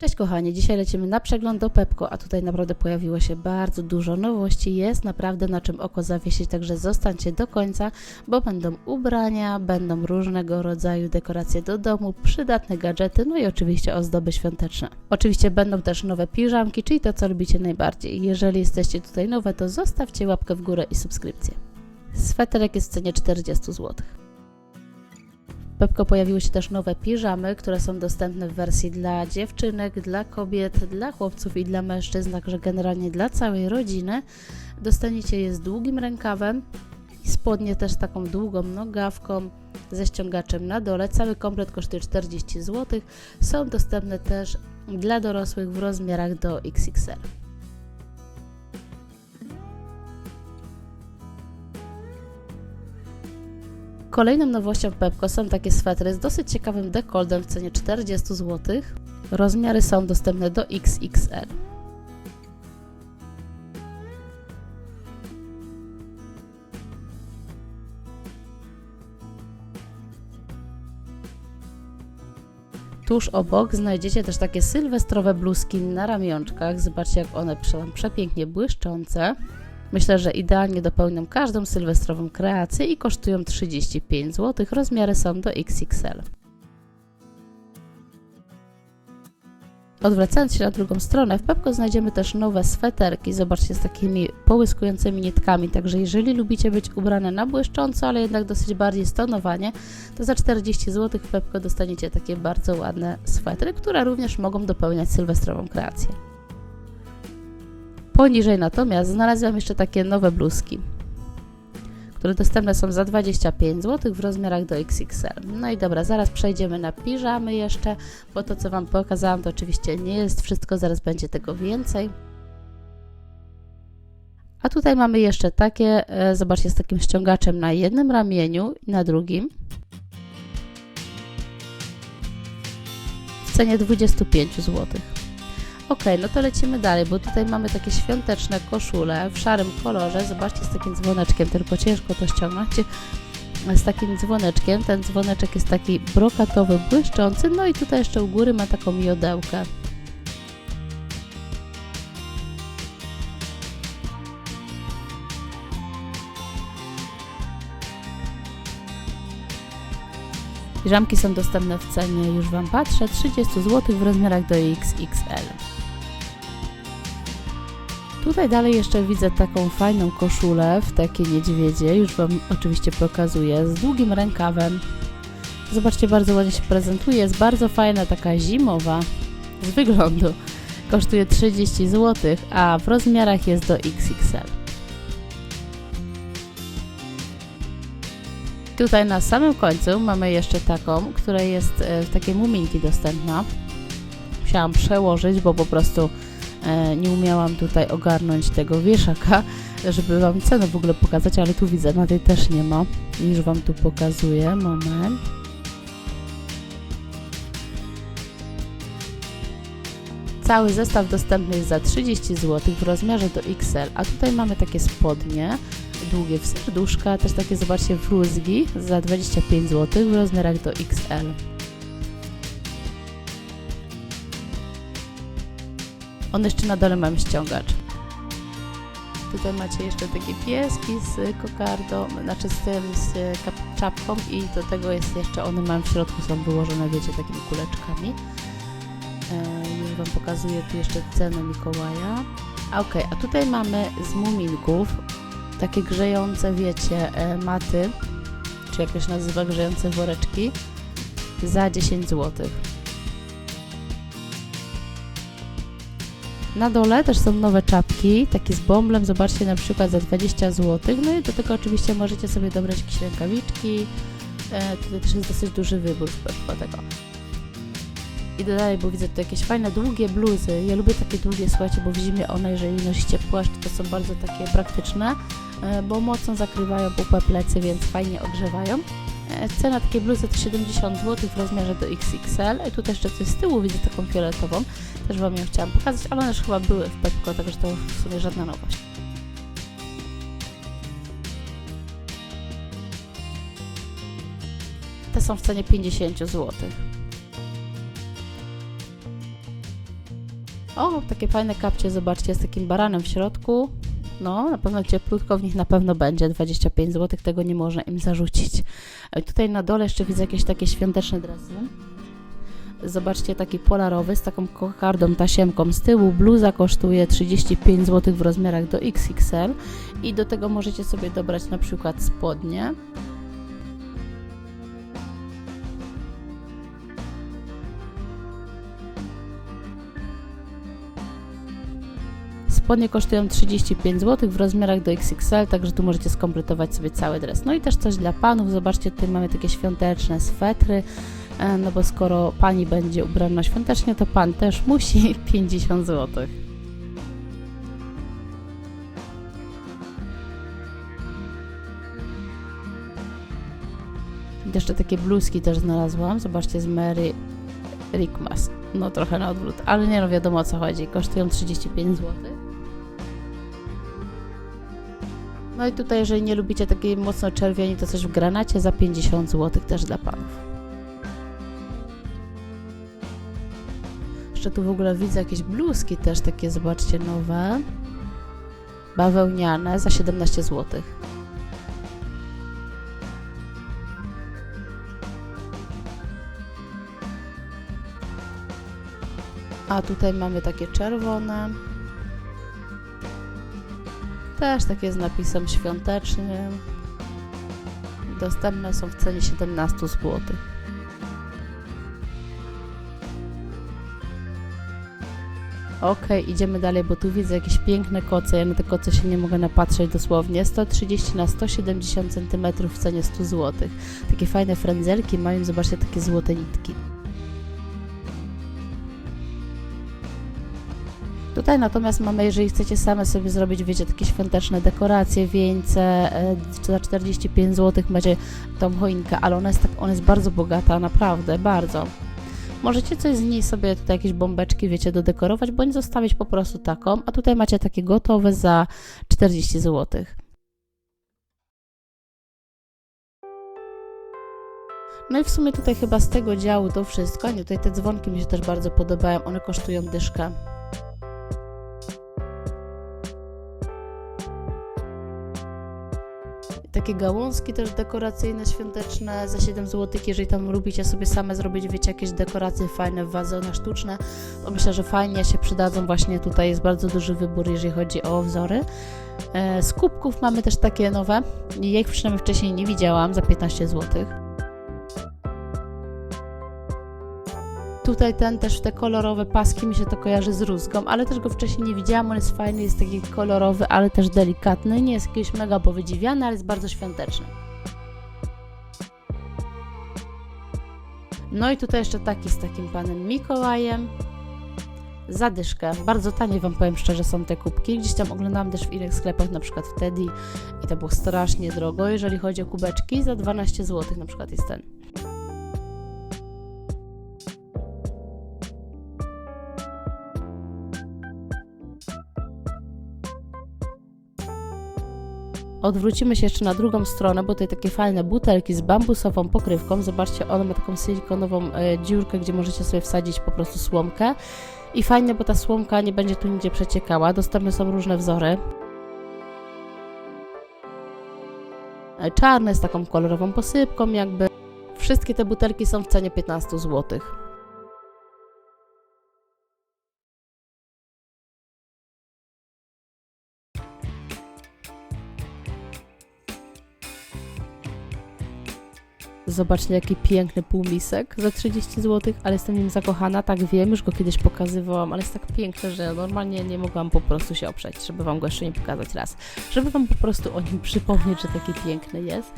Cześć kochani, dzisiaj lecimy na przegląd do Pepko, a tutaj naprawdę pojawiło się bardzo dużo nowości, jest naprawdę na czym oko zawiesić, także zostańcie do końca, bo będą ubrania, będą różnego rodzaju dekoracje do domu, przydatne gadżety, no i oczywiście ozdoby świąteczne. Oczywiście będą też nowe piżamki, czyli to co lubicie najbardziej. Jeżeli jesteście tutaj nowe, to zostawcie łapkę w górę i subskrypcję. Sweterek jest w cenie 40 zł. Pepko pojawiły się też nowe piżamy, które są dostępne w wersji dla dziewczynek, dla kobiet, dla chłopców i dla mężczyzn, także generalnie dla całej rodziny. Dostaniecie je z długim rękawem i spodnie też z taką długą nogawką ze ściągaczem na dole. Cały komplet kosztuje 40 zł. Są dostępne też dla dorosłych w rozmiarach do XXL. Kolejną nowością w Pepko są takie swetry z dosyć ciekawym dekoltem w cenie 40 zł. Rozmiary są dostępne do XXL. Tuż obok znajdziecie też takie sylwestrowe bluzki na ramionczkach. Zobaczcie, jak one przepięknie błyszczące. Myślę, że idealnie dopełnią każdą sylwestrową kreację i kosztują 35 zł. Rozmiary są do XXL. Odwracając się na drugą stronę, w Pepko znajdziemy też nowe sweterki. Zobaczcie, z takimi połyskującymi nitkami. Także jeżeli lubicie być ubrane na błyszcząco, ale jednak dosyć bardziej stonowanie, to za 40 zł w Pepko dostaniecie takie bardzo ładne swetry, które również mogą dopełniać sylwestrową kreację. Poniżej natomiast znalazłam jeszcze takie nowe bluzki, które dostępne są za 25 zł w rozmiarach do XXL. No i dobra, zaraz przejdziemy na piżamy jeszcze, bo to co Wam pokazałam to oczywiście nie jest wszystko, zaraz będzie tego więcej. A tutaj mamy jeszcze takie, e, zobaczcie, z takim ściągaczem na jednym ramieniu i na drugim. W cenie 25 zł. Ok, no to lecimy dalej, bo tutaj mamy takie świąteczne koszule w szarym kolorze. Zobaczcie, z takim dzwoneczkiem, tylko ciężko to ściągnąć. Z takim dzwoneczkiem. Ten dzwoneczek jest taki brokatowy, błyszczący. No i tutaj jeszcze u góry ma taką jodełkę. Piżamki są dostępne w cenie, już Wam patrzę, 30 zł w rozmiarach do XXL. Tutaj dalej jeszcze widzę taką fajną koszulę w takie niedźwiedzie, już Wam oczywiście pokazuję, z długim rękawem. Zobaczcie, bardzo ładnie się prezentuje, jest bardzo fajna, taka zimowa z wyglądu. Kosztuje 30 zł, a w rozmiarach jest do XXL. Tutaj na samym końcu mamy jeszcze taką, która jest e, w takiej muminki dostępna. Musiałam przełożyć, bo po prostu nie umiałam tutaj ogarnąć tego wieszaka, żeby Wam cenę w ogóle pokazać, ale tu widzę, na tej też nie ma. Już Wam tu pokazuję, moment. Cały zestaw dostępny jest za 30 zł w rozmiarze do XL, a tutaj mamy takie spodnie długie w serduszka, też takie zobaczcie fruzgi za 25 zł w rozmiarach do XL. On jeszcze na dole mam ściągacz. Tutaj macie jeszcze takie pieski z kokardą, znaczy z tym, z czapką i do tego jest jeszcze, one mam w środku, są wyłożone, wiecie, takimi kuleczkami. E, już Wam pokazuję tu jeszcze cenę Mikołaja. A okej, okay, a tutaj mamy z muminków takie grzejące, wiecie, e, maty, czy jak to się nazywa, grzejące woreczki za 10 zł. Na dole też są nowe czapki, takie z bąblem, zobaczcie na przykład za 20 zł. No i do tego oczywiście możecie sobie dobrać jakieś rękawiczki. E, tutaj też jest dosyć duży wybór w tego. Idę dalej, bo widzę tu jakieś fajne, długie bluzy. Ja lubię takie długie, słuchajcie, bo w zimie one, jeżeli nosicie płaszcz, to są bardzo takie praktyczne, e, bo mocno zakrywają pupę plecy, więc fajnie ogrzewają. E, cena takiej bluzy to 70 zł w rozmiarze do XXL. I tutaj jeszcze coś z tyłu widzę taką fioletową. Też Wam ją chciałam pokazać, ale one już chyba były w Pepko, także to w sumie żadna nowość. Te są w cenie 50 zł. O, takie fajne kapcie, zobaczcie, z takim baranem w środku. No, na pewno cieplutko w nich na pewno będzie. 25 zł, tego nie można im zarzucić. Tutaj na dole jeszcze widzę jakieś takie świąteczne dresy. Zobaczcie, taki polarowy z taką kokardą, tasiemką z tyłu. Bluza kosztuje 35 zł w rozmiarach do XXL i do tego możecie sobie dobrać na przykład spodnie. Spodnie kosztują 35 zł w rozmiarach do XXL, także tu możecie skompletować sobie cały dres. No i też coś dla panów. Zobaczcie, tutaj mamy takie świąteczne swetry. E, No bo skoro pani będzie ubrana świątecznie, to pan też musi 50 zł. Jeszcze takie bluzki też znalazłam. Zobaczcie z Mary Rickmas. No trochę na odwrót, ale nie no wiadomo o co chodzi. Kosztują 35 zł. No i tutaj, jeżeli nie lubicie takiej mocno czerwieni, to coś w granacie za 50 zł też dla panów. Jeszcze tu w ogóle widzę jakieś bluzki też takie, zobaczcie, nowe. Bawełniane za 17 zł. A tutaj mamy takie czerwone. Też takie z napisem świątecznym. Dostępne są w cenie 17 zł. Okej, idziemy dalej, bo tu widzę jakieś piękne koce. Ja na te koce się nie mogę napatrzeć dosłownie. 130 na 170 cm w cenie 100 zł. Takie fajne frędzelki mają, zobaczcie, takie złote nitki. Tutaj natomiast mamy, jeżeli chcecie same sobie zrobić, wiecie, takie świąteczne dekoracje, wieńce, e, za 45 zł macie tą choinkę, ale ona jest, tak, ona jest bardzo bogata, naprawdę, bardzo. Możecie coś z niej sobie tutaj jakieś bombeczki, wiecie, dodekorować, bądź zostawić po prostu taką, a tutaj macie takie gotowe za 40 zł. No i w sumie tutaj chyba z tego działu to wszystko. Nie, tutaj te dzwonki mi się też bardzo podobają, one kosztują dyszkę. Takie gałązki też dekoracyjne, świąteczne za 7 zł. Jeżeli tam lubicie sobie same zrobić, wiecie, jakieś dekoracje fajne w wazonach sztuczne, to myślę, że fajnie się przydadzą. Właśnie tutaj jest bardzo duży wybór, jeżeli chodzi o wzory. E, Z kubków mamy też takie nowe. Ja ich przynajmniej wcześniej nie widziałam za 15 zł. Tutaj ten też te kolorowe paski mi się to kojarzy z rózgą, ale też go wcześniej nie widziałam. On jest fajny, jest taki kolorowy, ale też delikatny. Nie jest jakiś mega powydziwiany, ale jest bardzo świąteczny. No i tutaj jeszcze taki z takim panem Mikołajem. Zadyszkę. Bardzo tanie Wam powiem szczerze są te kubki. Gdzieś tam oglądałam też w innych sklepach, na przykład w Teddy i to było strasznie drogo. Jeżeli chodzi o kubeczki, za 12 zł na przykład jest ten. Odwrócimy się jeszcze na drugą stronę, bo tutaj takie fajne butelki z bambusową pokrywką. Zobaczcie, one ma taką silikonową e, dziurkę, gdzie możecie sobie wsadzić po prostu słomkę. I fajnie, bo ta słomka nie będzie tu nigdzie przeciekała. Dostępne są różne wzory. E, Czarne z taką kolorową posypką jakby. Wszystkie te butelki są w cenie 15 zł. Zobaczcie, jaki piękny półmisek za 30 zł, ale jestem nim zakochana, tak wiem, już go kiedyś pokazywałam, ale jest tak piękny, że normalnie nie mogłam po prostu się oprzeć, żeby Wam go jeszcze nie pokazać raz. Żeby Wam po prostu o nim przypomnieć, że taki piękny jest.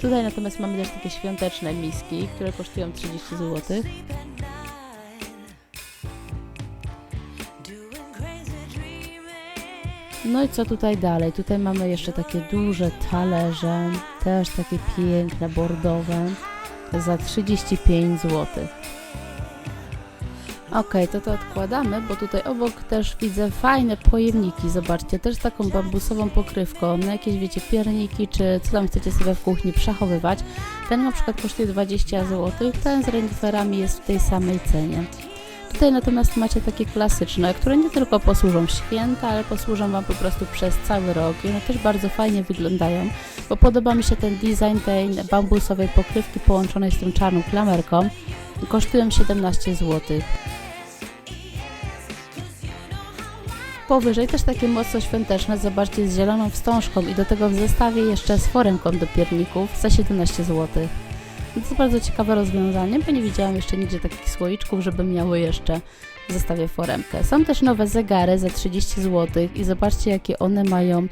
Tutaj natomiast mamy też takie świąteczne miski, które kosztują 30 zł. No i co tutaj dalej? Tutaj mamy jeszcze takie duże talerze, też takie piękne, bordowe, za 35 zł. Ok, to to odkładamy, bo tutaj obok też widzę fajne pojemniki, zobaczcie, też taką bambusową pokrywką, na jakieś wiecie pierniki, czy co tam chcecie sobie w kuchni przechowywać. Ten na przykład kosztuje 20 zł, ten z reniferami jest w tej samej cenie. Tutaj natomiast macie takie klasyczne, które nie tylko posłużą święta, ale posłużą Wam po prostu przez cały rok i one też bardzo fajnie wyglądają, bo podoba mi się ten design tej bambusowej pokrywki połączonej z tą czarną klamerką. Kosztują 17 zł. Powyżej też takie mocno świąteczne, zobaczcie, z zieloną wstążką i do tego w zestawie jeszcze z foremką do pierników za 17 zł. To jest bardzo ciekawe rozwiązanie, bo nie widziałam jeszcze nigdzie takich słoiczków, żeby miały jeszcze w zestawie foremkę. Są też nowe zegary za 30 zł i zobaczcie jakie one mają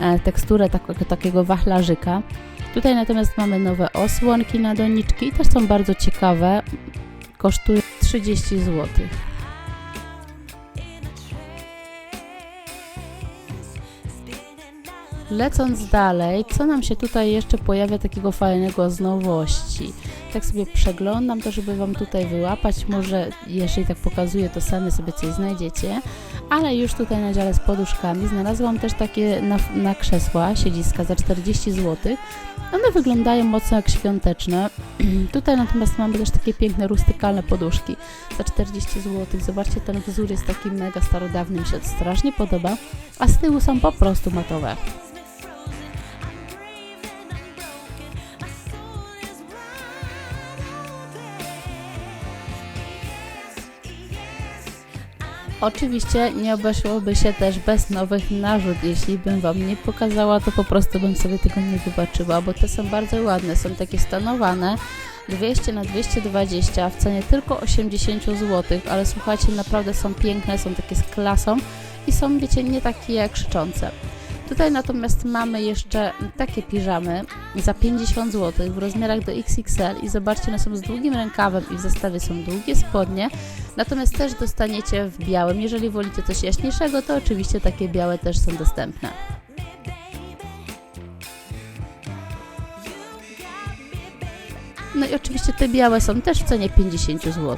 e, teksturę tak, takiego wachlarzyka. Tutaj natomiast mamy nowe osłonki na doniczki i też są bardzo ciekawe. Kosztują 30 zł. Lecąc dalej, co nam się tutaj jeszcze pojawia takiego fajnego z nowości? Tak sobie przeglądam to, żeby Wam tutaj wyłapać. Może, jeżeli tak pokazuję, to sami sobie coś znajdziecie. Ale już tutaj na dziale z poduszkami znalazłam też takie na, na krzesła, siedziska za 40 zł. One wyglądają mocno jak świąteczne. tutaj natomiast mamy też takie piękne, rustykalne poduszki za 40 zł. Zobaczcie, ten wzór jest taki mega starodawny, mi się strasznie podoba. A z tyłu są po prostu matowe. Oczywiście nie obeszłoby się też bez nowych narzut. Jeśli bym Wam nie pokazała, to po prostu bym sobie tego nie wybaczyła, bo te są bardzo ładne. Są takie stanowane 200 na 220 w cenie tylko 80 zł, ale słuchajcie, naprawdę są piękne, są takie z klasą i są, wiecie, nie takie krzyczące. Tutaj natomiast mamy jeszcze takie piżamy za 50 zł w rozmiarach do XXL i zobaczcie, one są z długim rękawem i w zestawie są długie spodnie, natomiast też dostaniecie w białym. Jeżeli wolicie coś jaśniejszego, to oczywiście takie białe też są dostępne. No i oczywiście te białe są też w cenie 50 zł.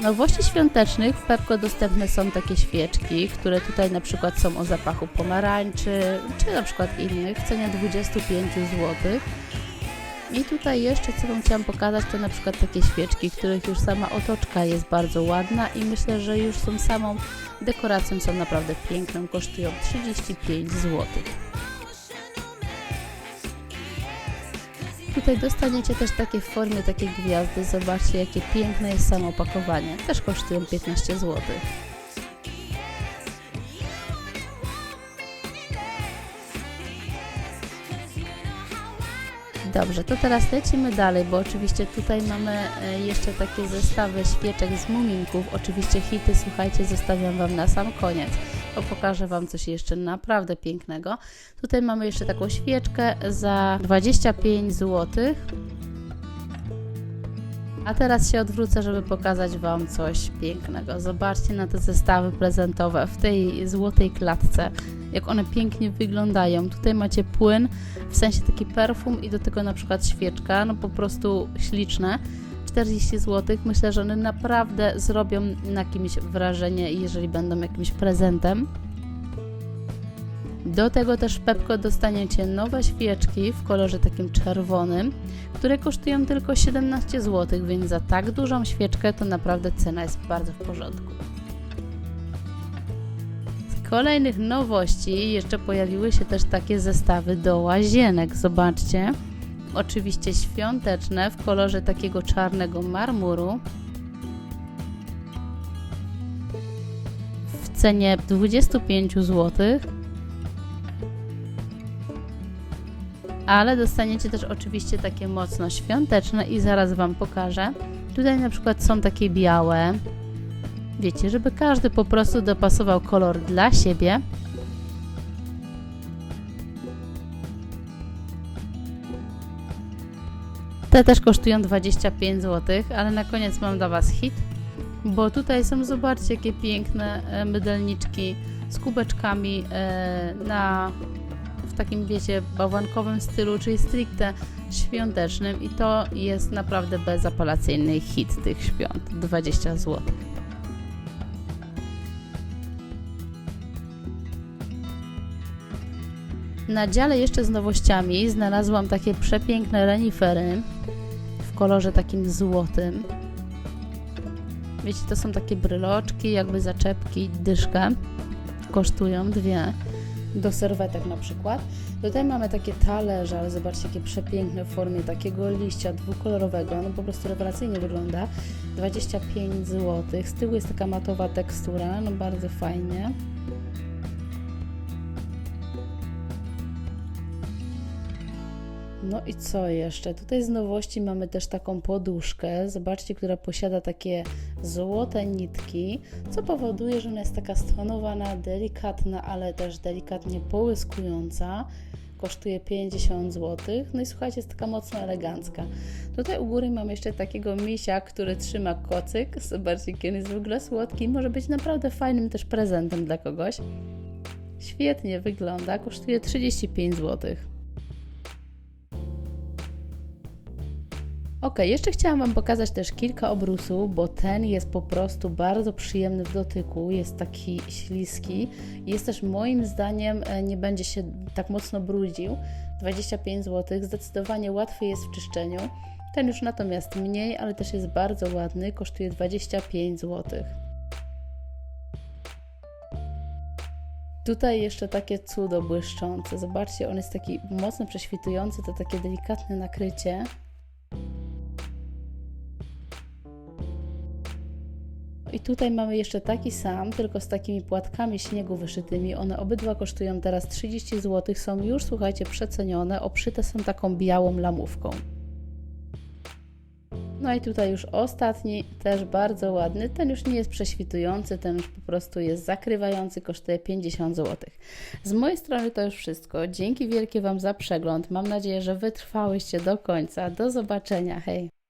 Nowości świątecznych w Pepko dostępne są takie świeczki, które tutaj na przykład są o zapachu pomarańczy, czy na przykład innych w cenie 25 zł. I tutaj jeszcze co Wam chciałam pokazać, to na przykład takie świeczki, których już sama otoczka jest bardzo ładna i myślę, że już są samą dekoracją, są naprawdę piękną, kosztują 35 zł. Tutaj dostaniecie też takie w formie takiej gwiazdy. Zobaczcie, jakie piękne jest samo opakowanie. Też kosztują 15 zł. Dobrze, to teraz lecimy dalej, bo oczywiście tutaj mamy e, jeszcze takie zestawy świeczek z muminków. Oczywiście hity, słuchajcie, zostawiam Wam na sam koniec, bo pokażę Wam coś jeszcze naprawdę pięknego. Tutaj mamy jeszcze taką świeczkę za 25 zł. A teraz się odwrócę, żeby pokazać Wam coś pięknego. Zobaczcie na te zestawy prezentowe w tej złotej klatce, jak one pięknie wyglądają. Tutaj macie płyn, w sensie taki perfum i do tego na przykład świeczka, no po prostu śliczne. 40 zł. Myślę, że one naprawdę zrobią na kimś wrażenie, jeżeli będą jakimś prezentem. Do tego też w Pepko dostaniecie nowe świeczki w kolorze takim czerwonym, które kosztują tylko 17 zł, więc za tak dużą świeczkę to naprawdę cena jest bardzo w porządku. Z kolejnych nowości jeszcze pojawiły się też takie zestawy do łazienek. Zobaczcie. Oczywiście świąteczne w kolorze takiego czarnego marmuru. W cenie 25 zł. Ale dostaniecie też oczywiście takie mocno świąteczne i zaraz Wam pokażę. Tutaj na przykład są takie białe. Wiecie, żeby każdy po prostu dopasował kolor dla siebie. Te też kosztują 25 zł, ale na koniec mam dla Was hit, bo tutaj są, zobaczcie, jakie piękne e, mydelniczki z kubeczkami e, na takim, wiecie, bałwankowym stylu, czyli stricte świątecznym i to jest naprawdę bezapelacyjny hit tych świąt. 20 zł. Na dziale jeszcze z nowościami znalazłam takie przepiękne renifery w kolorze takim złotym. Wiecie, to są takie bryloczki, jakby zaczepki, dyszkę. Kosztują dwie. Do serwetek na przykład. Tutaj mamy takie talerze, ale zobaczcie, jakie przepiękne w formie takiego liścia dwukolorowego. No po prostu rewelacyjnie wygląda. 25 zł. Z tyłu jest taka matowa tekstura, no bardzo fajnie. No i co jeszcze? Tutaj z nowości mamy też taką poduszkę, zobaczcie, która posiada takie złote nitki, co powoduje, że ona jest taka stonowana, delikatna, ale też delikatnie połyskująca. Kosztuje 50 zł. No i słuchajcie, jest taka mocno elegancka. Tutaj u góry mam jeszcze takiego misia, który trzyma kocyk. Zobaczcie, kiedy jest w ogóle słodki. Może być naprawdę fajnym też prezentem dla kogoś. Świetnie wygląda, kosztuje 35 zł. Ok, jeszcze chciałam Wam pokazać też kilka obrusów, bo ten jest po prostu bardzo przyjemny w dotyku, jest taki śliski. Jest też moim zdaniem e, nie będzie się tak mocno brudził. 25 zł, zdecydowanie łatwy jest w czyszczeniu. Ten już natomiast mniej, ale też jest bardzo ładny, kosztuje 25 zł. Tutaj jeszcze takie cudo błyszczące. Zobaczcie, on jest taki mocno prześwitujący, to takie delikatne nakrycie. I tutaj mamy jeszcze taki sam, tylko z takimi płatkami śniegu wyszytymi. One obydwa kosztują teraz 30 zł. Są już, słuchajcie, przecenione, obszyte są taką białą lamówką. No i tutaj już ostatni, też bardzo ładny. Ten już nie jest prześwitujący, ten już po prostu jest zakrywający, kosztuje 50 zł. Z mojej strony to już wszystko. Dzięki wielkie Wam za przegląd. Mam nadzieję, że wytrwałyście do końca. Do zobaczenia. Hej!